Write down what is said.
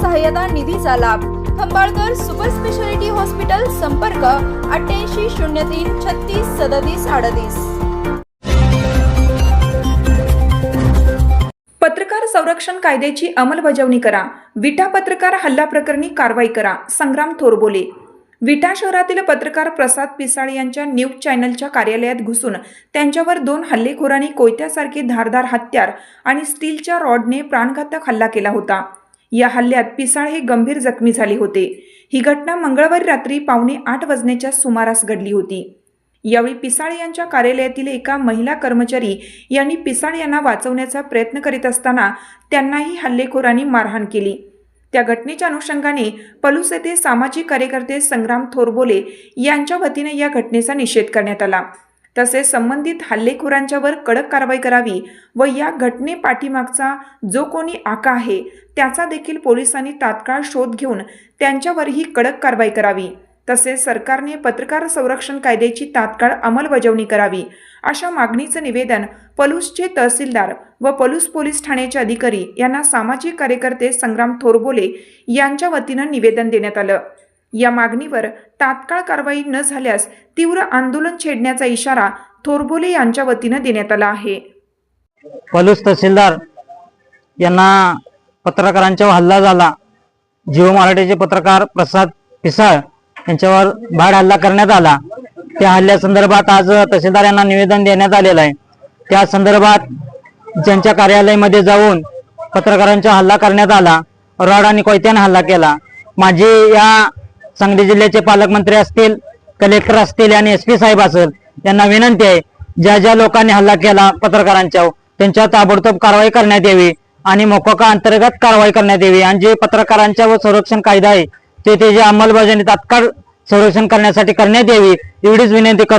सहाय्यता निधीचा लाभ. खंबाळकर सुपर स्पेशालिटी हॉस्पिटल संपर्क अठ्ठ्याऐंशी शून्य तीन छत्तीस सदतीस अडतीस. पत्रकार संरक्षण कायद्याची अंमलबजावणी करा. विटा पत्रकार हल्ला प्रकरणी कारवाई करा. संग्राम थोरबोले. विटा शहरातील पत्रकार प्रसाद पिसाळ यांच्या न्यूज चॅनलच्या कार्यालयात घुसून त्यांच्यावर दोन हल्लेखोरांनी कोयत्यासारखे धारदार हत्यार आणि स्टीलच्या रॉडने प्राणघातक हल्ला केला होता. या हल्ल्यात पिसाळ हे गंभीर जखमी झाले होते. ही घटना मंगळवारी रात्री पावणे आठ वाजण्याच्या सुमारास घडली होती. यावेळी पिसाळ यांच्या कार्यालयातील एका महिला कर्मचारी यांनी पिसाळ यांना वाचवण्याचा प्रयत्न करीत असताना त्यांनाही हल्लेखोरांनी मारहाण केली. त्या घटनेच्या अनुषंगाने पलूस येथे सामाजिक कार्यकर्ते संग्राम थोरबोले यांच्या वतीने या घटनेचा निषेध करण्यात आला. तसेच संबंधित हल्लेखोरांच्यावर कडक कारवाई करावी व या घटने पाठीमागचा जो कोणी आका आहे त्याचा देखील पोलिसांनी तात्काळ शोध घेऊन त्यांच्यावरही कडक कारवाई करावी. तसेच सरकारने पत्रकार संरक्षण कायद्याची तात्काळ अंमलबजावणी करावी. अशा मागणीचं निवेदन पलूसचे तहसीलदार व पलूस पोलीस ठाण्याचे अधिकारी यांना सामाजिक कार्यकर्ते संग्राम थोरबोले यांच्या वतीनं निवेदन देण्यात आलं. या मागणीवर तात्काळ कारवाई न झाल्यास तीव्र आंदोलन छेडण्याचा इशारा थोरबोले यांच्या वतीनं देण्यात आला आहे. पलूस तहसीलदार यांना पत्रकारांच्यावर हल्ला झाला. जिओ मराठीचे पत्रकार प्रसाद पिसाळ यांच्यावर भाड हल्ला करण्यात आला. त्या हल्ल्यासंदर्भात आज तहसीलदार यांना निवेदन देण्यात आलेलं आहे. त्या संदर्भात ज्यांच्या कार्यालयामध्ये जाऊन पत्रकारांचा हल्ला करण्यात आला. रॉड आणि कोयत्याने हल्ला केला. माझे या सांगली जिल्ह्याचे पालकमंत्री असतील कलेक्टर असतील आणि एस पी साहेब असेल यांना विनंती आहे ज्या ज्या लोकांनी हल्ला केला पत्रकारांच्या त्यांच्यावर ताबडतोब कारवाई करण्यात यावी आणि मोकोका अंतर्गत कारवाई करण्यात यावी. आणि जे पत्रकारांच्या व संरक्षण कायदा आहे ते त्याची अंमलबजावणी तात्काळ संरक्षण करण्यासाठी करण्यात यावी एवढीच विनंती करतो.